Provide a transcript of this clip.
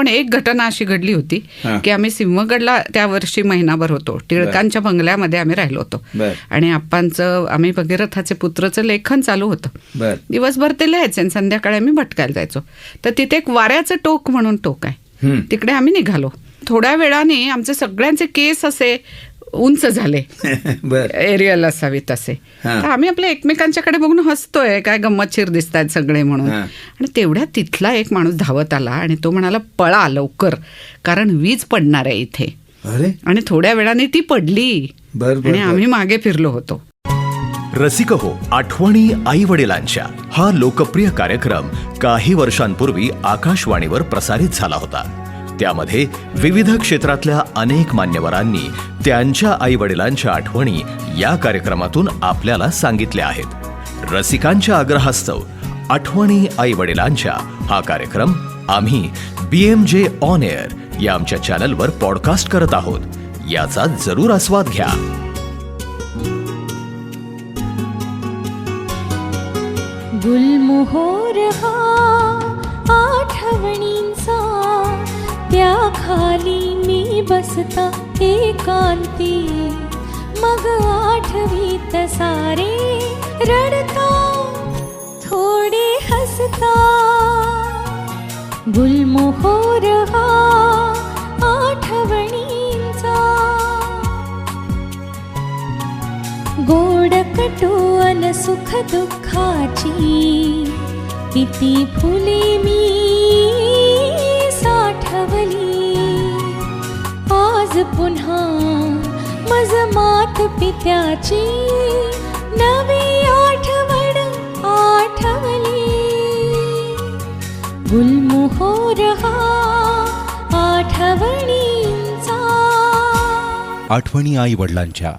पण एक घटना अशी घडली होती. की आम्ही सिंहगडला त्या वर्षी महिनाभर होतो. टिळकांच्या बंगल्यामध्ये आम्ही राहिलो होतो. आणि आप्पांचं आम्ही भगीरथाचे पुत्रचं लेखन चालू होतं. दिवसभर ते लिहायचे आणि संध्याकाळी आम्ही भटकायला जायचो. तर तिथे एक वाऱ्याचं टोक म्हणून टोक आहे. तिकडे आम्ही निघालो. थोड्या वेळाने आमचे सगळ्यांचे केस असे उंच झाले. बर. एरियल असावी तसे हा. तर आम्ही आपल्या एकमेकांच्याकडे बघून हसतोय काय गंमतशीर दिसत आहेत सगळे म्हणून. हा. आणि तेवढ्यात तिथला एक माणूस धावत आला आणि तो म्हणाला पळा लवकर कारण वीज पडणार आहे इथे. अरे. आणि थोड्या वेळाने ती पडली. बर बर, आणि. आम्ही मागे फिरलो होतो. रसिक हो आठवणी आई वडिलांच्या हा लोकप्रिय कार्यक्रम काही वर्षांपूर्वी आकाशवाणीवर प्रसारित झाला होता. त्यामध्ये विविध क्षेत्रातल्या अनेक मान्यवरांनी त्यांच्या आई वडिलांच्या आठवणी या कार्यक्रमातून आपल्याला सांगितल्या आहेत. रसिकांच्या आग्रहास्तव आठवणी आई वडिलांच्या हा कार्यक्रम आम्ही B M J on air या आमच्या चॅनलवर पॉडकास्ट करत आहोत. याचा जरूर आस्वाद घ्या. गुलमोहोर हा आठवणींचा बसता एकांती मग आठवीत सारे रडता थोडे हसता. गुलमोहोर हा आठवणींचा. गोड कटू सुख दुःखाची किती फुले मी साठवली. पुन्हा मज मात पित्याची नवी आठवण आठवली. गुलमोहोर हा आठवणींचा. आठवणी आई वडिलांच्या